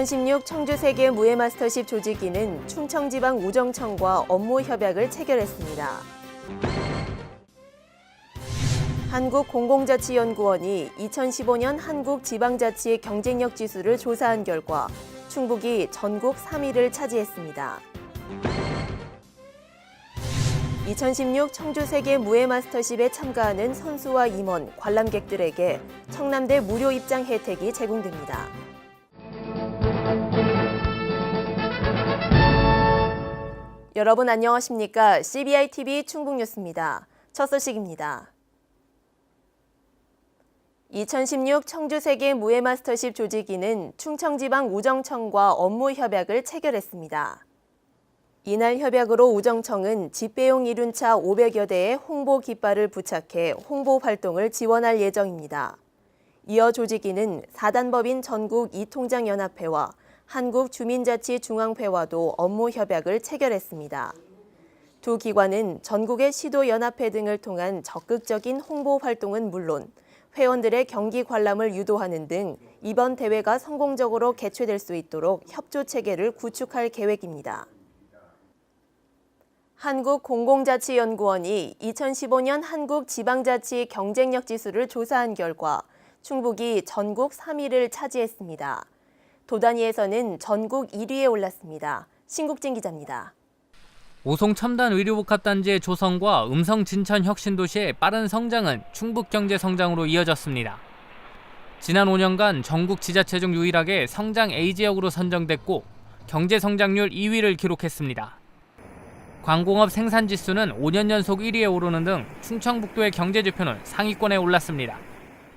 2016 청주 세계 무예 마스터십 조직위는 충청지방 우정청과 업무 협약을 체결했습니다. 한국공공자치연구원이 2015년 한국 지방자치의 경쟁력 지수를 조사한 결과 충북이 전국 3위를 차지했습니다. 2016 청주 세계 무예 마스터십에 참가하는 선수와 임원, 관람객들에게 청남대 무료 입장 혜택이 제공됩니다. 여러분 안녕하십니까? CBI TV 충북 뉴스입니다. 첫 소식입니다. 2016 청주 세계 무예 마스터십 조직위는 충청지방 우정청과 업무 협약을 체결했습니다. 이날 협약으로 우정청은 집배용 이륜차 500여 대의 홍보 깃발을 부착해 홍보 활동을 지원할 예정입니다. 이어 조직위는 사단법인 전국 이통장연합회와 한국주민자치중앙회와도 업무 협약을 체결했습니다. 두 기관은 전국의 시도연합회 등을 통한 적극적인 홍보 활동은 물론 회원들의 경기 관람을 유도하는 등 이번 대회가 성공적으로 개최될 수 있도록 협조 체계를 구축할 계획입니다. 한국공공자치연구원이 2015년 한국 지방자치 경쟁력 지수를 조사한 결과 충북이 전국 3위를 차지했습니다. 도단위에서는 전국 1위에 올랐습니다. 신국진 기자입니다. 오송 첨단 의료복합단지의 조성과 음성 진천 혁신 도시의 빠른 성장은 충북 경제 성장으로 이어졌습니다. 지난 5년간 전국 지자체 중 유일하게 성장 A 지역으로 선정됐고 경제 성장률 2위를 기록했습니다. 광공업 생산 지수는 5년 연속 1위에 오르는 등 충청북도의 경제 지표는 상위권에 올랐습니다.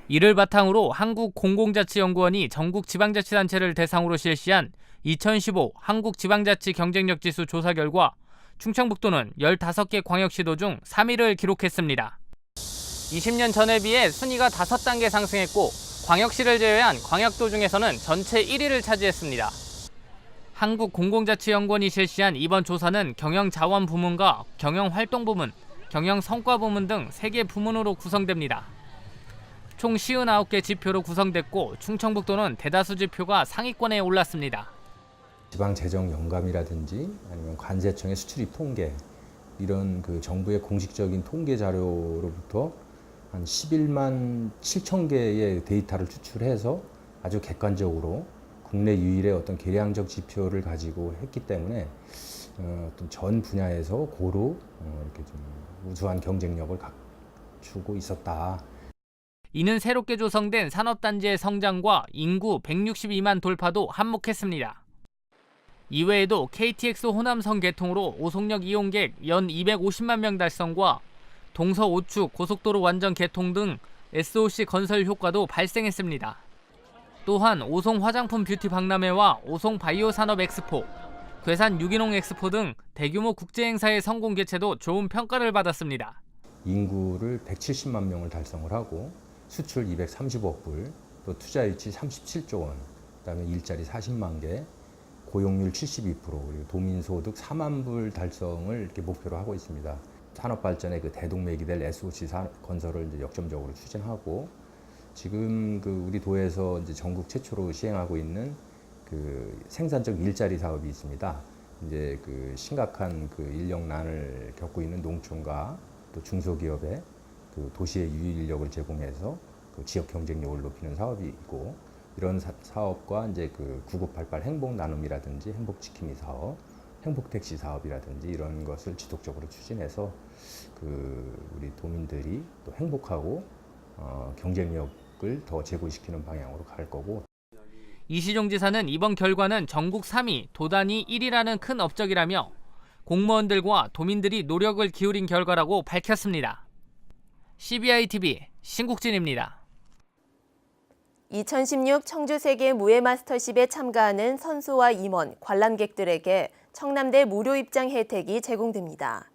이를 바탕으로 한국공공자치연구원이 전국 지방자치단체를 대상으로 실시한 2015 한국지방자치 경쟁력 지수 조사 결과 충청북도는 15개 광역시도 중 3위를 기록했습니다. 20년 전에 비해 순위가 5단계 상승했고 광역시를 제외한 광역도 중에서는 전체 1위를 차지했습니다. 한국공공자치연구원이 실시한 이번 조사는 경영자원 부문과 경영활동 부문, 경영성과 부문 등 3개 부문으로 구성됩니다. 총 59개 지표로 구성됐고 충청북도는 대다수 지표가 상위권에 올랐습니다. 지방 재정 영감이라든지 아니면 관세청의 수출입 통계 이런 그 정부의 공식적인 통계 자료로부터 한 11만 7천 개의 데이터를 추출해서 아주 객관적으로 국내 유일의 어떤 계량적 지표를 가지고 했기 때문에 어, 어떤 전 분야에서 고루 어, 이렇게 좀 우수한 경쟁력을 갖추고 있었다. 이는 새롭게 조성된 산업단지의 성장과 인구 162만 돌파도 한몫했습니다. 이외에도 KTX 호남선 개통으로 오송역 이용객 연 250만 명 달성과 동서 5축 고속도로 완전 개통 등 SOC 건설 효과도 발생했습니다. 또한 오송 화장품 뷰티 박람회와 오송 바이오 산업 엑스포, 괴산 유기농 엑스포 등 대규모 국제 행사의 성공 개최도 좋은 평가를 받았습니다. 인구를 170만 명을 달성을 하고 수출 230억 불, 또 투자 유치 37조 원, 그다음에 일자리 40만 개, 고용률 72%, 그리고 도민소득 4만 불 달성을 이렇게 목표로 하고 있습니다. 산업 발전의 그 대동맥이 될 SOC 산- 건설을 이제 역점적으로 추진하고 지금 그 우리 도에서 이제 전국 최초로 시행하고 있는 그 생산적 일자리 사업이 있습니다. 이제 그 심각한 그 인력난을 겪고 있는 농촌과 또 중소기업에 그 도시의 유인력을 제공해서 그 지역 경쟁력을 높이는 사업이 있고 이런 사, 사업과 이제 그 9988 행복 나눔이라든지 행복 지킴이 사업, 행복 택시 사업이라든지 이런 것을 지속적으로 추진해서 그 우리 도민들이 또 행복하고 어, 경쟁력을 더 제고시키는 방향으로 갈 거고 이시종 지사는 이번 결과는 전국 3위, 도단이 1위라는 큰 업적이라며 공무원들과 도민들이 노력을 기울인 결과라고 밝혔습니다. CBI TV 신국진입니다. 2016 청주 세계 무예 마스터십에 참가하는 선수와 임원, 관람객들에게 청남대 무료 입장 혜택이 제공됩니다.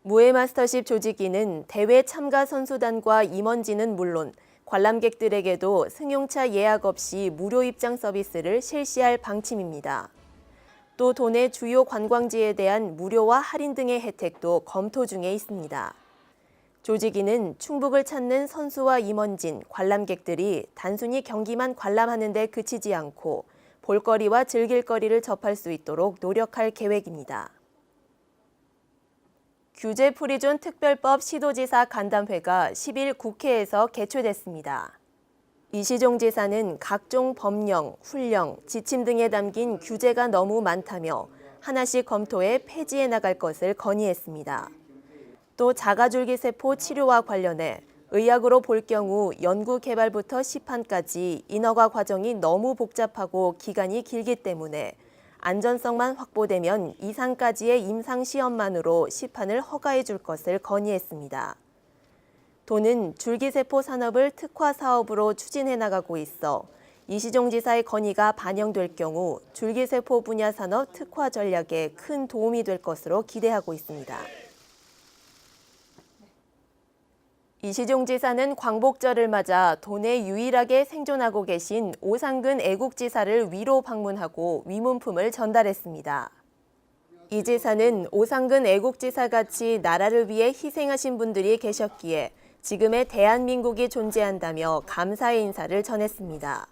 무예 마스터십 조직위는 대회 참가 선수단과 임원진은 물론 관람객들에게도 승용차 예약 없이 무료 입장 서비스를 실시할 방침입니다. 또 도내 주요 관광지에 대한 무료와 할인 등의 혜택도 검토 중에 있습니다. 조직위는 충북을 찾는 선수와 임원진, 관람객들이 단순히 경기만 관람하는 데 그치지 않고 볼거리와 즐길거리를 접할 수 있도록 노력할 계획입니다. 규제 프리존 특별법 시도지사 간담회가 10일 국회에서 개최됐습니다. 이시종 지사는 각종 법령, 훈령, 지침 등에 담긴 규제가 너무 많다며 하나씩 검토해 폐지해 나갈 것을 건의했습니다. 또 자가줄기 세포 치료와 관련해 의학으로 볼 경우 연구 개발부터 시판까지 인허가 과정이 너무 복잡하고 기간이 길기 때문에 안전성만 확보되면 이상까지의 임상 시험만으로 시판을 허가해 줄 것을 건의했습니다. 도는 줄기세포 산업을 특화 사업으로 추진해 나가고 있어 이시종 지사의 건의가 반영될 경우 줄기세포 분야 산업 특화 전략에 큰 도움이 될 것으로 기대하고 있습니다. 이시종 지사는 광복절을 맞아 도내 유일하게 생존하고 계신 오상근 애국지사를 위로 방문하고 위문품을 전달했습니다. 이 지사는 오상근 애국지사 같이 나라를 위해 희생하신 분들이 계셨기에 지금의 대한민국이 존재한다며 감사의 인사를 전했습니다.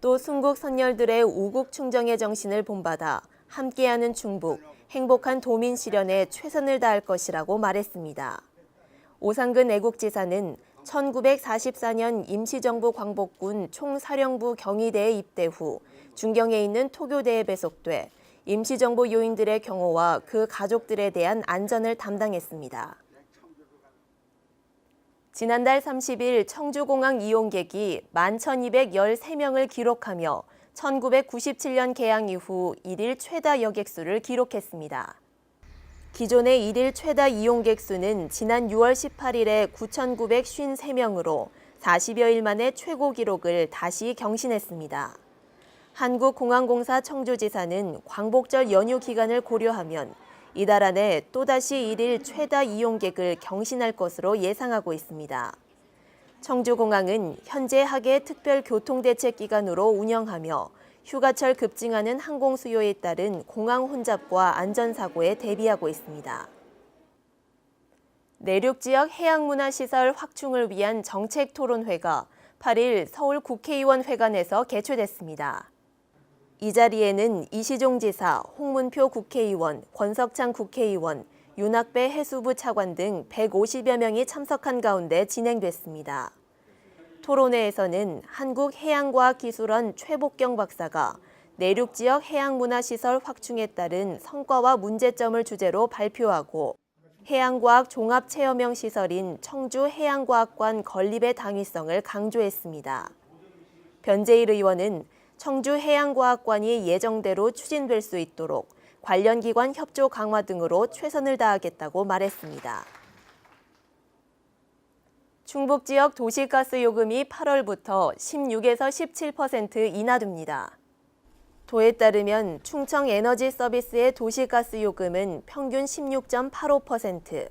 또 순국 선열들의 우국 충정의 정신을 본받아 함께하는 충북, 행복한 도민 실현에 최선을 다할 것이라고 말했습니다. 오상근 애국지사는 1944년 임시정부 광복군 총사령부 경희대에 입대 후 중경에 있는 토교대에 배속돼 임시정부 요인들의 경호와 그 가족들에 대한 안전을 담당했습니다. 지난달 30일 청주공항 이용객이 11,213명을 기록하며 1997년 개항 이후 일일 최다 여객수를 기록했습니다. 기존의 일일 최다 이용객 수는 지난 6월 18일에 9,953명으로 40여일 만에 최고 기록을 다시 경신했습니다. 한국공항공사 청주지사는 광복절 연휴 기간을 고려하면 이달 안에 또다시 일일 최다 이용객을 경신할 것으로 예상하고 있습니다. 청주공항은 현재 하계 특별교통대책기관으로 운영하며 휴가철 급증하는 항공 수요에 따른 공항 혼잡과 안전사고에 대비하고 있습니다. 내륙 지역 해양문화시설 확충을 위한 정책 토론회가 8일 서울 국회의원 회관에서 개최됐습니다. 이 자리에는 이시종 지사, 홍문표 국회의원, 권석창 국회의원, 윤학배 해수부 차관 등 150여 명이 참석한 가운데 진행됐습니다. 토론회에서는 한국해양과학기술원 최복경 박사가 내륙 지역 해양문화시설 확충에 따른 성과와 문제점을 주제로 발표하고 해양과학 종합체험형 시설인 청주해양과학관 건립의 당위성을 강조했습니다. 변재일 의원은 청주해양과학관이 예정대로 추진될 수 있도록 관련 기관 협조 강화 등으로 최선을 다하겠다고 말했습니다. 충북 지역 도시가스 요금이 8월부터 16에서 17% 인하됩니다. 도에 따르면 충청 에너지 서비스의 도시가스 요금은 평균 16.85%,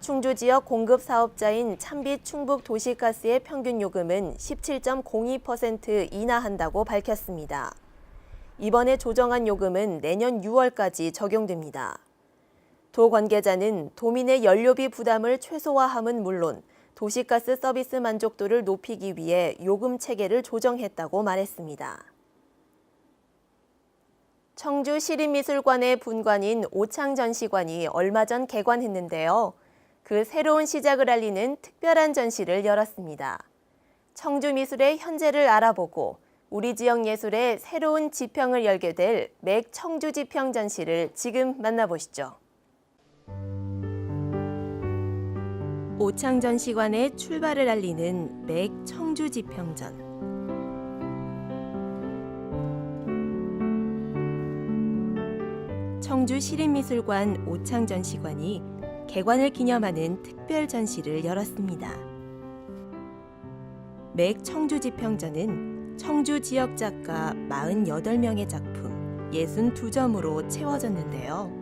충주 지역 공급 사업자인 참빛 충북 도시가스의 평균 요금은 17.02% 인하한다고 밝혔습니다. 이번에 조정한 요금은 내년 6월까지 적용됩니다. 도 관계자는 도민의 연료비 부담을 최소화함은 물론 도시가스 서비스 만족도를 높이기 위해 요금 체계를 조정했다고 말했습니다. 청주 시립미술관의 분관인 오창 전시관이 얼마 전 개관했는데요. 그 새로운 시작을 알리는 특별한 전시를 열었습니다. 청주 미술의 현재를 알아보고 우리 지역 예술의 새로운 지평을 열게 될 맥 청주 지평 전시를 지금 만나보시죠. 오창전 시관의 출발을 알리는 맥 청주 지평전. 청주 시립미술관 오창 전시관이 개관을 기념하는 특별 전시를 열었습니다. 맥 청주 지평전은 청주 지역 작가 48명의 작품 62점으로 채워졌는데요.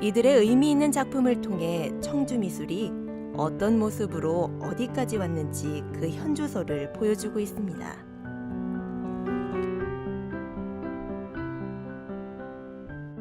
이들의 의미 있는 작품을 통해 청주 미술이 어떤 모습으로 어디까지 왔는지 그 현주소를 보여주고 있습니다.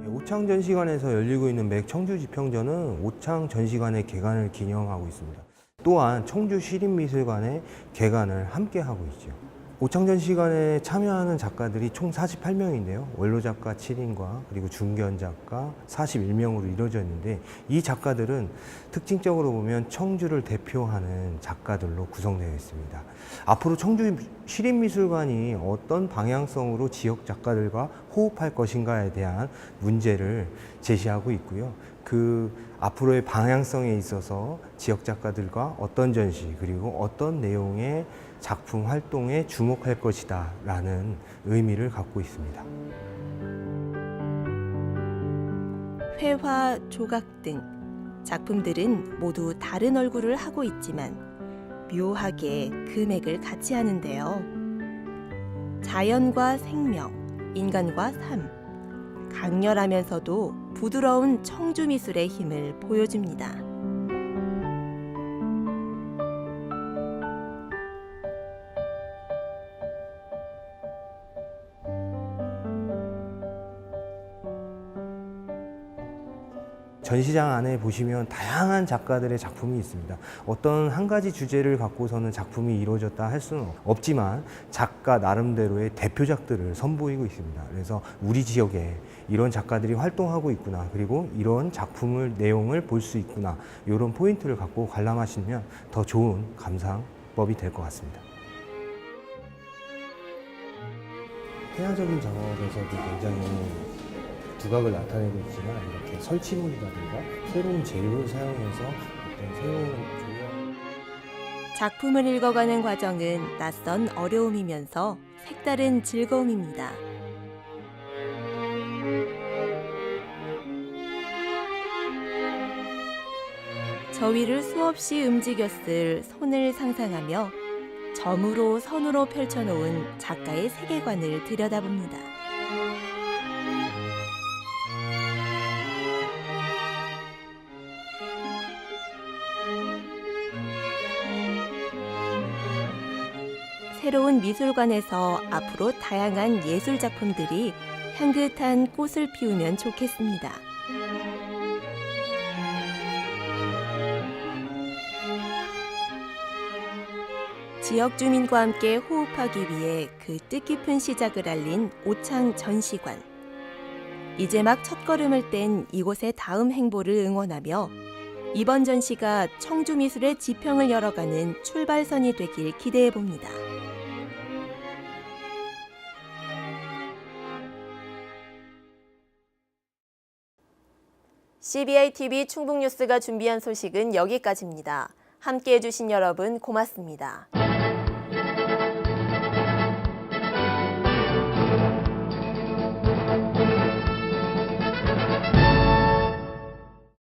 네, 오창 전시관에서 열리고 있는 맥 청주 지평전은 오창 전시관의 개관을 기념하고 있습니다. 또한 청주 시립미술관의 개관을 함께 하고 있죠. 오창전 시간에 참여하는 작가들이 총 48명인데요. 원로 작가 7인과 그리고 중견 작가 41명으로 이루어져 있는데 이 작가들은 특징적으로 보면 청주를 대표하는 작가들로 구성되어 있습니다. 앞으로 청주 시립미술관이 어떤 방향성으로 지역 작가들과 호흡할 것인가에 대한 문제를 제시하고 있고요. 그 앞으로의 방향성에 있어서 지역 작가들과 어떤 전시 그리고 어떤 내용의 작품 활동에 주목할 것이다 라는 의미를 갖고 있습니다. 회화, 조각 등 작품들은 모두 다른 얼굴을 하고 있지만 묘하게 금액을 같이 하는데요. 자연과 생명, 인간과 삶, 강렬하면서도 부드러운 청주 미술의 힘을 보여줍니다. 전시장 안에 보시면 다양한 작가들의 작품이 있습니다. 어떤 한 가지 주제를 갖고서는 작품이 이루어졌다 할 수는 없지만 작가 나름대로의 대표작들을 선보이고 있습니다. 그래서 우리 지역에 이런 작가들이 활동하고 있구나. 그리고 이런 작품을 내용을 볼 수 있구나. 이런 포인트를 갖고 관람하시면 더 좋은 감상법이 될 것 같습니다. 해야적인 작업에서도 굉장히 두각을 나타내고 있지만 이렇게 설치물이라든가 새로운 재료를 사용해서 어떤 새로운 조형 작품을 읽어가는 과정은 낯선 어려움이면서 색다른 즐거움입니다. 저 위를 수없이 움직였을 손을 상상하며 점으로 선으로 펼쳐놓은 작가의 세계관을 들여다봅니다. 새로운 미술관에서 앞으로 다양한 예술 작품들이 향긋한 꽃을 피우면 좋겠습니다. 지역 주민과 함께 호흡하기 위해 그 뜻깊은 시작을 알린 오창 전시관. 이제 막 첫걸음을 뗀 이곳의 다음 행보를 응원하며 이번 전시가 청주 미술의 지평을 열어가는 출발선이 되길 기대해 봅니다. CBI TV 충북 뉴스가 준비한 소식은 여기까지입니다. 함께 해주신 여러분 고맙습니다.